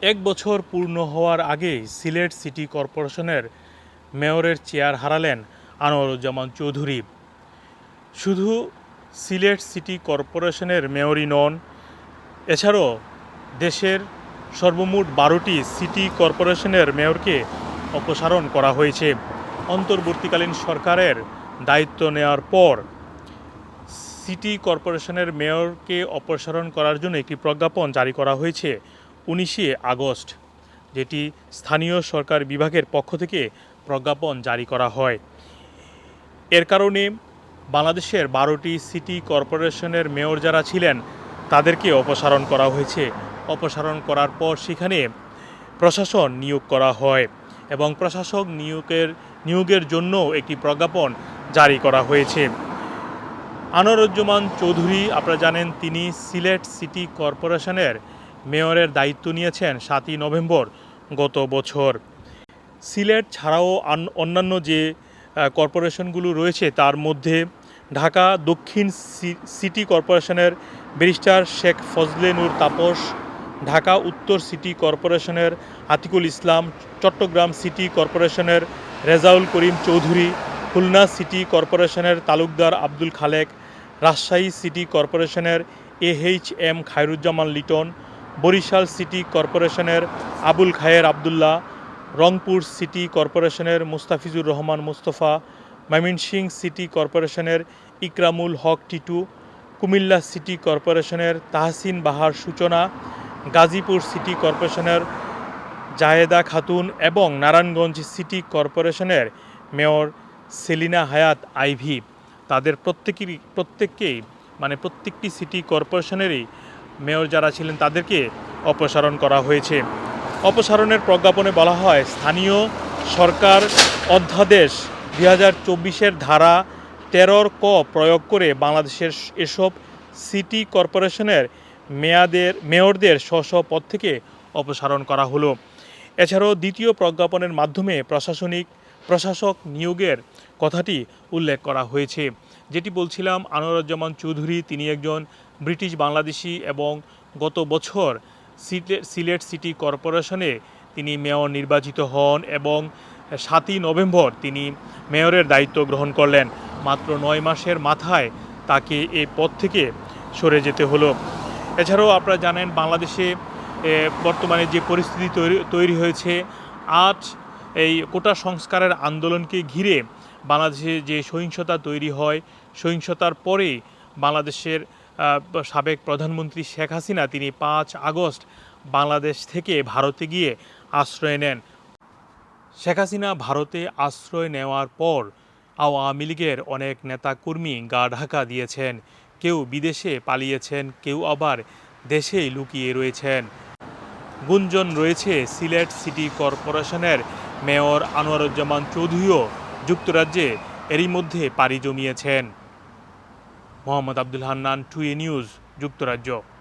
এক বছর পূর্ণ হওয়ার আগেই সিলেট সিটি কর্পোরেশনের মেয়রের চেয়ার হারালেন আনোয়ারুজ্জামান চৌধুরী। শুধু সিলেট সিটি কর্পোরেশনের মেয়রই নন, এছাড়াও দেশের সর্বমোট বারোটি সিটি কর্পোরেশনের মেয়রকে অপসারণ করা হয়েছে। অন্তর্বর্তীকালীন সরকারের দায়িত্ব নেওয়ার পর সিটি কর্পোরেশনের মেয়রকে অপসারণ করার জন্য একটি প্রজ্ঞাপন জারি করা হয়েছে। উনিশে আগস্ট, যেটি স্থানীয় সরকার বিভাগের পক্ষ থেকে প্রজ্ঞাপন জারি করা হয়। এর কারণে বাংলাদেশের বারোটি সিটি কর্পোরেশনের মেয়র যারা ছিলেন, তাদেরকে অপসারণ করা হয়েছে। অপসারণ করার পর সেখানে প্রশাসন নিয়োগ করা হয় এবং প্রশাসক নিয়োগের নিয়োগের জন্য একটি প্রজ্ঞাপন জারি করা হয়েছে। আনোয়ারুজ্জামান চৌধুরী, আপনারা জানেন, তিনি সিলেট সিটি কর্পোরেশনের মেয়রের দায়িত্ব নিয়েছেন সাতই নভেম্বর গত বছর। সিলেট ছাড়াও অন্যান্য যে কর্পোরেশনগুলো রয়েছে তার মধ্যে ঢাকা, দক্ষিণ সিটি কর্পোরেশনের ব্যারিস্টার শেখ ফজলে নূর তাপস, ঢাকা উত্তর সিটি কর্পোরেশনের আতিকুল ইসলাম, চট্টগ্রাম সিটি কর্পোরেশনের রেজাউল করিম চৌধুরী, খুলনা সিটি কর্পোরেশনের তালুকদার আব্দুল খালেক, রাজশাহী সিটি কর্পোরেশনের A H M Khairuzzaman Liton Barishal city কর্পোরেশনের আবুল খায়ের আবদুল্লাহ, রংপুর সিটি কর্পোরেশনের মুস্তাফিজুর রহমান মুস্তফা ময়মনসিংহ সিটি কর্পোরেশনের ইকরামুল হক টিটু, কুমিল্লা সিটি কর্পোরেশনের তাহসিন বাহার সূচনা, গাজীপুর সিটি কর্পোরেশনের জায়েদা খাতুন এবং নারায়ণগঞ্জ সিটি কর্পোরেশনের মেয়র সেলিনা হায়াত আইভি। তাদের প্রত্যেকেরই প্রত্যেককেই মানে প্রত্যেকটি সিটি কর্পোরেশনেরই মেয়র যারা ছিলেন তাদেরকে অপসারণ করা হয়েছে। অপসারণের প্রজ্ঞাপনে বলা হয়, স্থানীয় সরকার অধ্যাদেশ দুই হাজার চব্বিশের ধারা তেরোর ক প্রয়োগ করে বাংলাদেশের এসব সিটি কর্পোরেশনের মেয়াদের, মেয়রদের স্ব পদ থেকে অপসারণ করা হলো। এছাড়াও দ্বিতীয় প্রজ্ঞাপনের মাধ্যমে প্রশাসনিক, প্রশাসক নিয়োগের কথাটি উল্লেখ করা হয়েছে। যেটি বলছিলাম, আনোয়ারুজ্জামান চৌধুরী, তিনি একজন ব্রিটিশ বাংলাদেশি এবং গত বছর সিলেট সিটি কর্পোরেশনে তিনি মেয়র নির্বাচিত হন এবং সাতই নভেম্বর তিনি মেয়রের দায়িত্ব গ্রহণ করলেন। মাত্র নয় মাসের মাথায় তাকে এই পদ থেকে সরে যেতে হলো। এছাড়াও আপনারা জানেন, বাংলাদেশে বর্তমানে যে পরিস্থিতি তৈরি তৈরি হয়েছে, আজ এই কোটা সংস্কারের আন্দোলনকে ঘিরে বাংলাদেশে যে সহিংসতা তৈরি হয়, সহিংসতার পরে বাংলাদেশের সাবেক প্রধানমন্ত্রী শেখ হাসিনা তিনি পাঁচ আগস্ট বাংলাদেশ থেকে ভারতে গিয়ে আশ্রয় নেন। শেখ হাসিনা ভারতে আশ্রয় নেওয়ার পর আওয়ামী লীগের অনেক নেতাকর্মী গা ঢাকা দিয়েছেন। কেউ বিদেশে পালিয়েছেন, কেউ আবার দেশেই লুকিয়ে রয়েছেন। গুঞ্জন রয়েছে সিলেট সিটি কর্পোরেশনের মেয়র আনোয়ারুজ্জামান চৌধুরীও যুক্তরাজ্যে এরই মধ্যে পাড়ি জমিয়েছেন। মোহাম্মদ আব্দুল হান্নান টুয়ে নিউজ যুক্তরাজ্য।